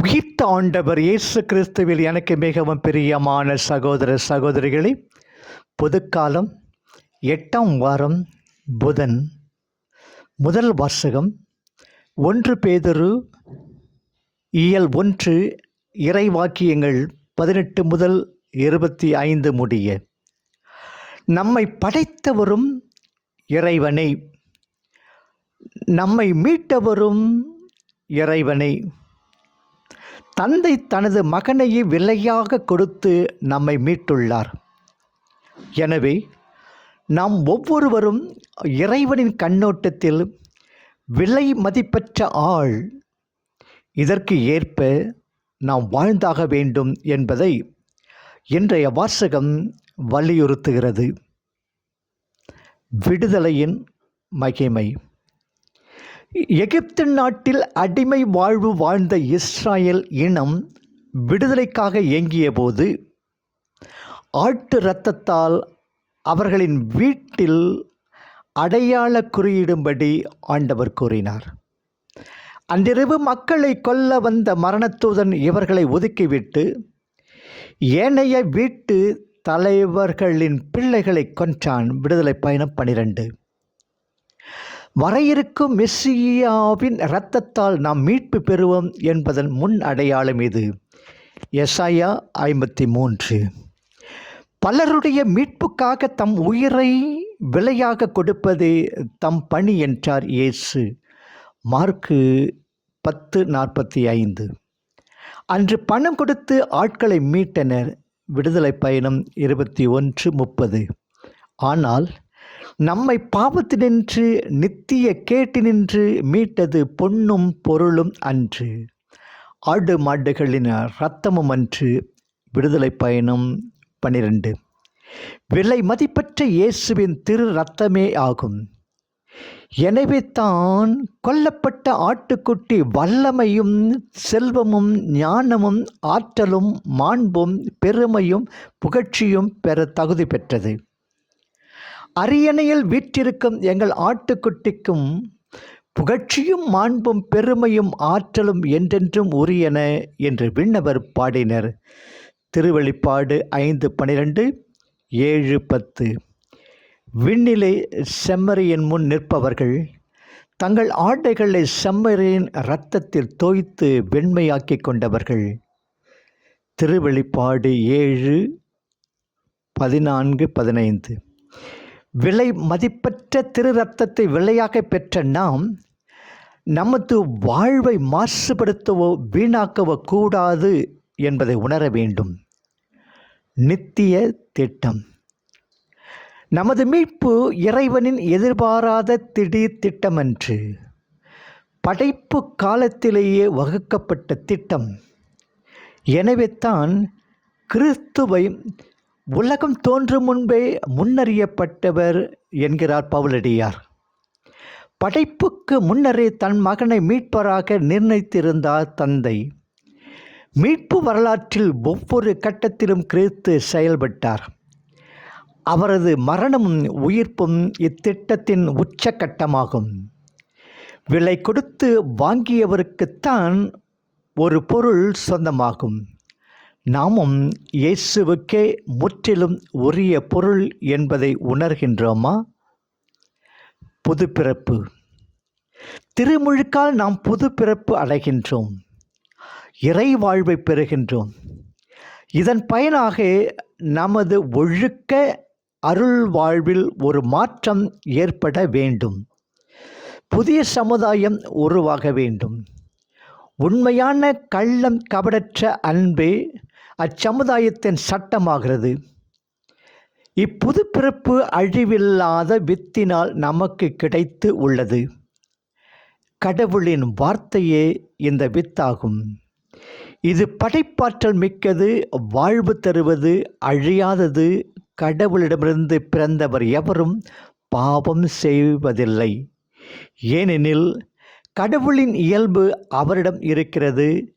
உயிர்த்த ஆண்டவர் இயேசு கிறிஸ்துவில் எனக்கு மிகவும் பிரியமான சகோதர சகோதரிகளே பொதுக்காலம் எட்டாம் வாரம் புதன் முதல் வாசகம் ஒன்று பேதொரு இயல் ஒன்று இறைவாக்கியங்கள் பதினெட்டு முதல் இருபத்தி ஐந்து முடிய. நம்மை படைத்தவரும் இறைவனை நம்மை மீட்டவரும் இறைவனை. தந்தை தனது மகனையே விலையாக கொடுத்து நம்மை மீட்டுள்ளார். எனவே நாம் ஒவ்வொருவரும் இறைவனின் கண்ணோட்டத்தில் விலை மதிப்பற்ற ஆள். இதற்கு ஏற்ப நாம் வாழ்ந்தாக வேண்டும் என்பதை இன்றைய வாசகம் வலியுறுத்துகிறது. விடுதலையின் மகிமை. எகிப்து நாட்டில் அடிமை வாழ்வு வாழ்ந்த இஸ்ராயல் இனம் விடுதலைக்காக இயங்கிய போது ஆட்டு இரத்தத்தால் அவர்களின் வீட்டில் அடையாள குறியிடும்படி ஆண்டவர் கூறினார். அன்றிரவு மக்களை கொல்ல வந்த மரணத்தூதன் இவர்களை ஒதுக்கிவிட்டு ஏனைய வீட்டு தலைவர்களின் பிள்ளைகளை கொன்றான் விடுதலை பயணம் பனிரெண்டு. வரையிருக்கும் மெஸ்ஸியாவின் இரத்தத்தால் நாம் மீட்பு பெறுவோம் என்பதன் முன் அடையாளம் இது. எஸ்ஐயா ஐம்பத்தி மூன்று பலருடைய மீட்புக்காக தம் உயிரை விலையாக கொடுப்பதே தம் பணி என்றார் இயேசு. மார்க்கு பத்து நாற்பத்தி ஐந்து அன்று பணம் கொடுத்து ஆட்களை மீட்டனர். விடுதலை பயணம் இருபத்தி ஒன்று முப்பது. ஆனால் நம்மை பாவத்தினின்று நித்திய கேட்டினின்று மீட்டது பொன்னும் பொருளும் அன்று. ஆடு மாடுகளின் இரத்தமும் அன்று விடுதலை பயணம் பனிரெண்டு. விலை மதிப்பற்ற இயேசுவின் திரு ரத்தமே ஆகும். எனவே தான் கொல்லப்பட்ட ஆட்டுக்குட்டி வல்லமையும் செல்வமும் ஞானமும் ஆற்றலும் மாண்பும் பெருமையும் புகழ்ச்சியும் பெற தகுதி பெற்றது. அரியணையில் வீற்றிருக்கும் எங்கள் ஆட்டுக்குட்டிக்கும் புகழ்ச்சியும் மாண்பும் பெருமையும் ஆற்றலும் என்றென்றும் உரியன என்று விண்ணவர் பாடினர். திருவெளிப்பாடு ஐந்து பனிரெண்டு ஏழு பத்து. விண்ணிலே செம்மறியின் முன் நிற்பவர்கள் தங்கள் ஆடைகளை செம்மறியின் இரத்தத்தில் தோய்த்து வெண்மையாக்கி கொண்டவர்கள். திருவெளிப்பாடு ஏழு பதினான்கு பதினைந்து. விலை மதிப்பற்ற திரு ரத்தத்தை விலையாக பெற்ற நாம் நமது வாழ்வை மாசுபடுத்தவோ வீணாக்கவோ கூடாது என்பதை உணர வேண்டும். நித்திய திட்டம். நமது மீட்பு இறைவனின் எதிர்பாராத திடீர் திட்டமன்று. படைப்பு காலத்திலேயே வகுக்கப்பட்ட திட்டம். எனவே தான் கிறிஸ்துவை உலகம் தோன்றும் முன்பே முன்னறியப்பட்டவர் என்கிறார் பவுலடியார். படைப்புக்கு முன்னரே தன் மகனை மீட்பராக நிர்ணயித்திருந்தார் தந்தை. மீட்பு வரலாற்றில் ஒவ்வொரு கட்டத்திலும் கிறிஸ்து செயல்பட்டார். அவரது மரணமும் உயிர்ப்பும் இத்திட்டத்தின் உச்சக்கட்டமாகும். விலை கொடுத்து வாங்கியவருக்குத்தான் ஒரு பொருள் சொந்தமாகும். நாமும் இயேசுவுக்கே முற்றிலும் உரிய பொருள் என்பதை உணர்கின்றோமா? புதுப்பிறப்பு. திருமுழுக்கால் நாம் புதுப்பிறப்பு அடைகின்றோம். இறை வாழ்வை பெறுகின்றோம். இதன் பயனாக நமது ஒழுக்க அருள் வாழ்வில் ஒரு மாற்றம் ஏற்பட வேண்டும். புதிய சமுதாயம் உருவாக வேண்டும். உண்மையான கள்ளம் கபடற்ற அன்பே அச்சமுதாயத்தின் சட்டமாகிறது. இப்புதுப்பிறப்பு அழிவில்லாத வித்தினால் நமக்கு கிடைத்து உள்ளது. கடவுளின் வார்த்தையே இந்த வித்தாகும். இது படைப்பாற்றல் மிக்கது வாழ்வு தருவது அழியாதது கடவுளிடமிருந்து பிறந்தவர் எவரும் பாவம் செய்வதில்லை. ஏனெனில் கடவுளின் இயல்பு அவரிடம் இருக்கிறது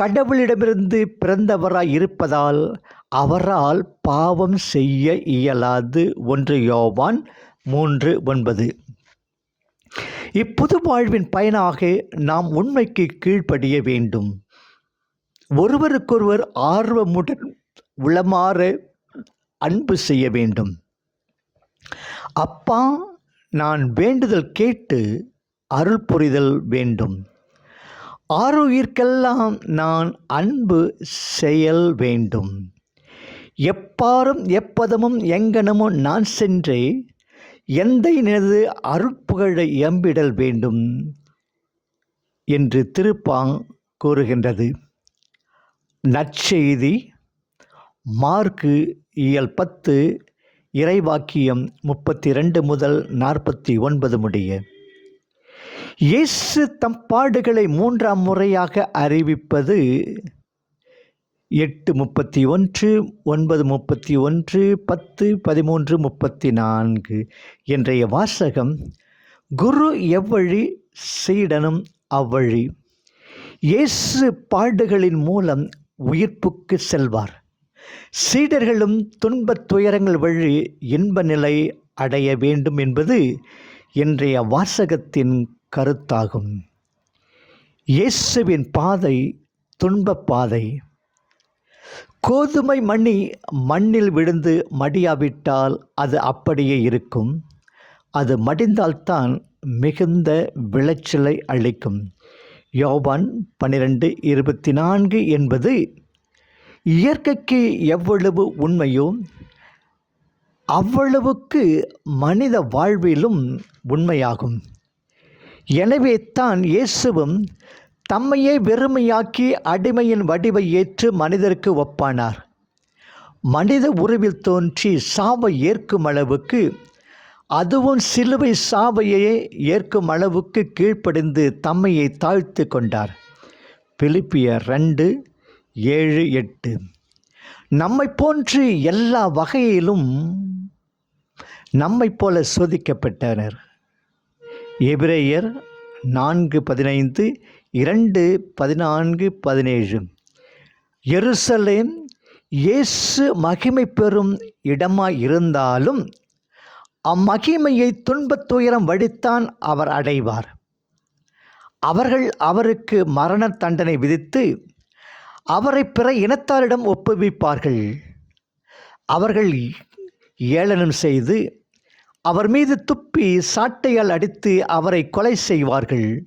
கடவுளிடமிருந்து பிறந்தவராய் இருப்பதால் அவரால் பாவம் செய்ய இயலாது. ஒன்று யோவான் மூன்று ஒன்பது. இப்புது வாழ்வின் பயனாக நாம் உண்மைக்கு கீழ்ப்படிய வேண்டும். ஒருவருக்கொருவர் ஆர்வமுடன் உளமாற அன்பு செய்ய வேண்டும். அப்பா நான் வேண்டுதல் கேட்டு அருள் புரிதல் வேண்டும். ஆரோக்கியர்க்கெல்லாம் நான் அன்பு செயல் வேண்டும். எப்பாரும் எப்பதமும் எங்கனமும் நான் சென்றே எந்த எனது அருட்புகழை எம்பிடல் வேண்டும் என்று திருப்பாங் கூறுகின்றது. நற்செய்தி மார்க்கு இயல் பத்து இறைவாக்கியம் முப்பத்தி ரெண்டு முதல் நாற்பத்தி ஒன்பது முடிய. இயேசு தம் பாடுகளை மூன்றாம் முறையாக அறிவிப்பது எட்டு முப்பத்தி ஒன்று ஒன்பது முப்பத்தி ஒன்று பத்து பதிமூன்று முப்பத்தி நான்கு என்றைய வாசகம் குரு எவ்வழி சீடனும் அவ்வழி. இயேசு பாடுகளின் மூலம் உயிர்ப்புக்கு செல்வார். சீடர்களும் துன்பத் துயரங்கள் வழி இன்ப நிலை அடைய வேண்டும் என்பது இன்றைய வாசகத்தின் கருத்தாகும். இயேசுவின் பாதை துன்பப் பாதை. கோதுமை மணி மண்ணில் விழுந்து மடியாவிட்டால் அது அப்படியே இருக்கும். அது மடிந்தால்தான் மிகுந்த விளைச்சலை அளிக்கும். யோவான் பன்னிரெண்டு இருபத்தி நான்கு என்பது இயற்கைக்கு எவ்வளவு உண்மையோ அவ்வளவுக்கு மனித வாழ்விலும் உண்மையாகும். எனவே தான் இயேசுவும் தம்மையே வெறுமையாக்கி அடிமையின் வடிவை ஏற்று மனிதருக்கு ஒப்பானார். மனித உருவில் தோன்றி சாவை ஏற்கும் அளவுக்கு அதுவும் சிலுவை சாவையே ஏற்கும் அளவுக்கு கீழ்ப்படிந்து தம்மையை தாழ்த்து கொண்டார். பிலிப்பிய ரெண்டு ஏழு எட்டு. நம்மை போன்று எல்லா வகையிலும் நம்மை போல சோதிக்கப்பட்டனர். எபிரேயர் நான்கு பதினைந்து இரண்டு பதினான்கு பதினேழு. எருசலேம் இயேசு மகிமை பெறும் இடமாய் இருந்தாலும் அம்மகிமையை துன்பத் துயரம் வடித்தான் அவர் அடைவார். அவர்கள் அவருக்கு மரண தண்டனை விதித்து அவரை பிற இனத்தாரிடம் ஒப்புவிப்பார்கள். அவர்கள் ஏளனம் செய்து அவர் மீது துப்பி சாட்டையால் அடித்து அவரை கொலை செய்வார்கள்.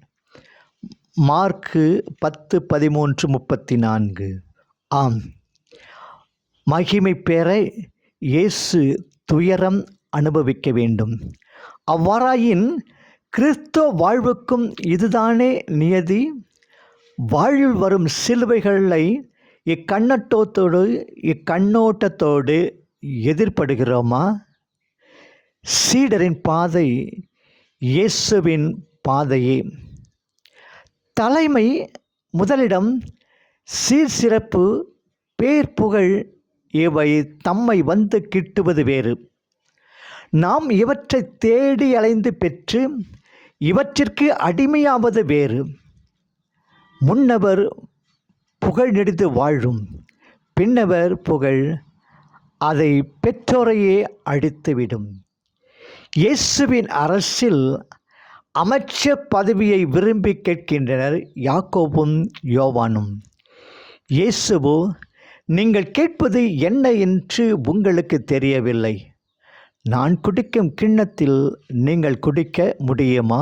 மார்க்கு பத்து பதிமூன்று முப்பத்தி நான்கு ஆம். மகிமை பெற இயேசு துயரம் அனுபவிக்க வேண்டும். அவ்வாறாயின் கிறிஸ்தவ வாழ்வுக்கும் இதுதானே நியதி. வாழ்வில் வரும் சிலுவைகளை இக்கண்ணட்டோத்தோடு இக்கண்ணோட்டத்தோடு எதிர்படுகிறோமா? சீடரின் பாதை இயேசுவின் பாதையே. தலைமை முதலிடம் சீர் சிறப்பு பேர் புகழ் இவை தம்மை வந்து கிட்டுவது வேறு. நாம் இவற்றை தேடி அலைந்து பெற்று இவற்றிற்கு அடிமையாவது வேறு. முன்னவர் புகழ் நெடித்து வாழும் பின்னவர் புகழ் அதை பெற்றோரையே அழித்துவிடும் இயேசுவின் அரசில் அமைச்ச பதவியை விரும்பி கேட்கின்றனர் யாக்கோபும் யோவானும். இயேசுவோ நீங்கள் கேட்பது என்ன என்று உங்களுக்கு தெரியவில்லை. நான் குடிக்கும் கிண்ணத்தில் நீங்கள் குடிக்க முடியுமா?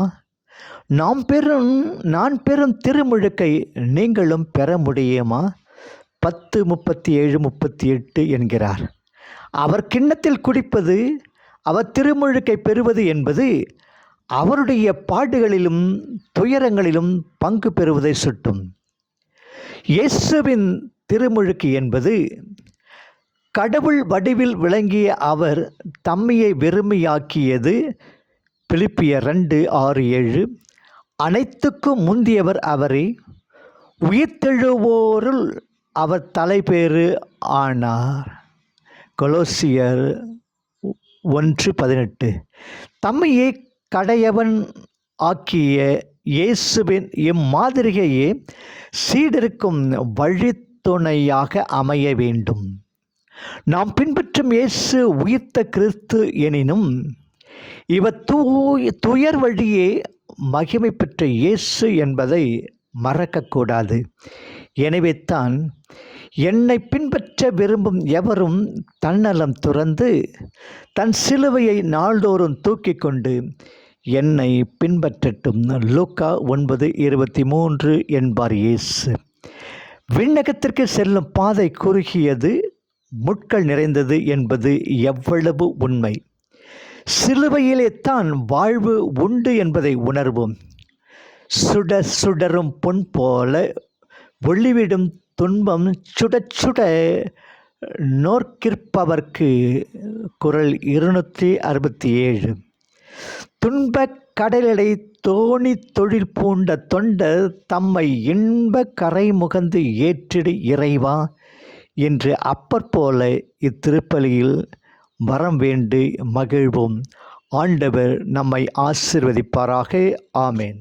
நாம் பெறும் நான் பெறும் திருமுழுக்கை நீங்களும் பெற முடியுமா? பத்து முப்பத்தி ஏழு முப்பத்தி எட்டு என்கிறார். அவர் கிண்ணத்தில் குடிப்பது அவர் திருமுழுக்கை பெறுவது என்பது அவருடைய பாடுகளிலும் துயரங்களிலும் பங்கு பெறுவதை சுட்டும். இயேசுவின் திருமுழுக்கு என்பது கடவுள் வடிவில் விளங்கிய அவர் தம்மையை வெறுமையாக்கியது பிலிப்பிய ரெண்டு ஆறு ஏழு. அனைத்துக்கும் முந்தியவர் அவரே உயிர்த்தெழுவோருள் அவர் தலைப்பேறு ஆனார். கொலோசியர் ஒன்று பதினெட்டு. தம்மையே கடையவன் ஆக்கிய இயேசுவின் இம்மாதிரிகையே சீடருக்கும் வழித்துணையாக அமைய வேண்டும். நாம் பின்பற்றும் இயேசு உயிர்த்த கிறிஸ்து எனினும் இவர் தூய் துயர் வழியே மகிமை பெற்ற இயேசு என்பதை மறக்கக்கூடாது. எனவே தான் என்னை பின்பற்ற விரும்பும் எவரும் தன்னலம் துறந்து தன் சிலுவையை நாள்தோறும் தூக்கி கொண்டு என்னை பின்பற்றட்டும். லூக்கா ஒன்பது இருபத்தி மூன்று என்பார் இயேசு. விண்ணகத்திற்கு செல்லும் பாதை குறுகியது முட்கள் நிறைந்தது என்பது எவ்வளவு உண்மை. சிலுவையிலே தான் வாழ்வு உண்டு என்பதை உணர்வோம். சுட சுடரும் பொன் போல ஒளிவிடும் துன்பம் சுட சுட நோர்க்கிற்பவர்க்கு குரல் இருநூற்றி அறுபத்தி ஏழு. துன்பக் கடலடை தோணி தொழில் பூண்ட தொண்டர் தம்மை இன்ப கரை முகந்து ஏற்றிடு இறைவா என்று அப்பர் போல இத்திருப்பலியில் வரம் வேண்டி மகிழ்வோம். ஆண்டவர் நம்மை ஆசிர்வதிப்பாராக. ஆமேன்.